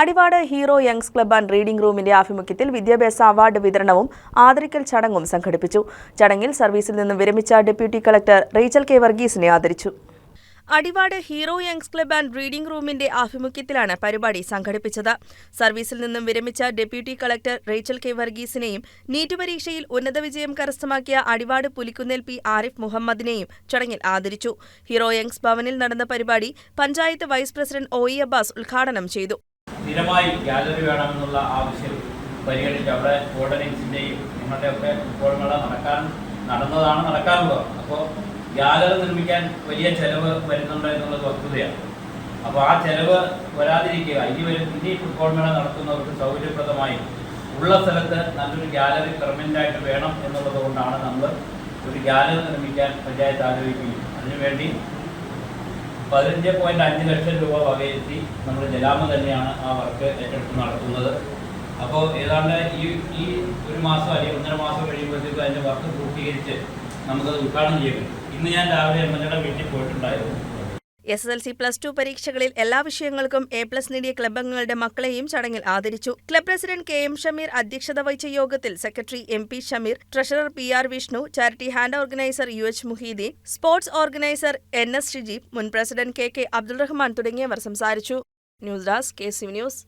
Adivad hero youngs club and reading റൂമിന്റെ ആഭിമുഖ്യത്തിൽ വിദ്യാഭ്യാസ അവാർഡ് വിതരണവും ആദരിക്കൽ ചടങ്ങും സംഘടിപ്പിച്ചു. ചടങ്ങിൽ സർവീസിൽ നിന്ന് വിരമിച്ച ഡെപ്യൂട്ടി കളക്ടർ റീച്ചൽ കെ വർഗീസിനെ ആദരിച്ചു. Adivad hero youngs club and reading റൂമിന്റെ ആഭിമുഖ്യത്തിലാണ് പരിപാടി സംഘടിപ്പിച്ചത്. സർവീസിൽ നിന്നും വിരമിച്ച ഡെപ്യൂട്ടി കളക്ടർ റേച്ചൽ കെ വർഗീസിനെയും നീറ്റ് പരീക്ഷയിൽ ഉന്നത വിജയം കരസ്ഥമാക്കിയ അടിവാട് പുലിക്കുന്നേൽ പി ആരിഫ് മുഹമ്മദിനെയും ചടങ്ങിൽ ആദരിച്ചു. ഹീറോ യങ്സ് ഭവനിൽ നടന്ന പരിപാടി panchayat vice president O E Abbas ഉദ്ഘാടനം ചെയ്തു. സ്ഥിരമായി ഗാലറി വേണമെന്നുള്ള ആവശ്യം പരിഗണിച്ച് അവിടെ ഓർഡിനൻസിന്റെയും നിങ്ങളുടെയൊക്കെ ഒക്കെ മേള നടക്കാൻ നടന്നതാണ് നടക്കാറുള്ളത് അപ്പോൾ ഗാലറി നിർമ്മിക്കാൻ വലിയ ചെലവ് വരുന്നുണ്ട് എന്നുള്ളത് വസ്തുതയാണ്. അപ്പോൾ ആ ചെലവ് വരാതിരിക്കുക ഇനി വരും ഇനി ഫുട്ബോൾ മേള നടത്തുന്നവർക്ക് സൗകര്യപ്രദമായി ഉള്ള സ്ഥലത്ത് നല്ലൊരു ഗാലറി പെർമനന്റ് ആയിട്ട് വേണം എന്നുള്ളത് കൊണ്ടാണ് നമ്മൾ ഒരു ഗാലറി നിർമ്മിക്കാൻ പഞ്ചായത്ത് ആലോചിക്കുകയും അതിനുവേണ്ടി പതിനഞ്ച് പോയിന്റ് അഞ്ച് ലക്ഷം രൂപ വകയിരുത്തി നമ്മൾ ജലാമ തന്നെയാണ് ആ വർക്ക് ഏറ്റെടുത്ത് നടത്തുന്നത്. അപ്പോൾ ഏതാണ്ട് ഈ ഈ ഒരു മാസം അല്ലെങ്കിൽ ഒന്നര മാസം കഴിയുമ്പോഴത്തേക്കും അതിന്റെ വർക്ക് പൂർത്തീകരിച്ച് നമുക്കത് ഉദ്ഘാടനം ചെയ്യും ഇന്ന് ഞാൻ രാവിലെ എം എൽ എയുടെ വീട്ടിൽ പോയിട്ടുണ്ടായിരുന്നു. S S L C plus two പരീക്ഷകളിൽ എല്ലാ വിഷയങ്ങൾക്കും എ പ്ലസ് നേടിയ ക്ലബ് അംഗങ്ങളുടെ മക്കളെയും ചടങ്ങിൽ ആദരിച്ചു. Club president K M Shameer അധ്യക്ഷത വഹിച്ച യോഗത്തിൽ secretary M P Shameer treasurer P R Vishnu charity hand organiser U H Muhiyudheen sports organiser N S Shijeeb മുൻ president K K Abdul Rahman തുടങ്ങിയവർ സംസാരിച്ചു. News desk K C news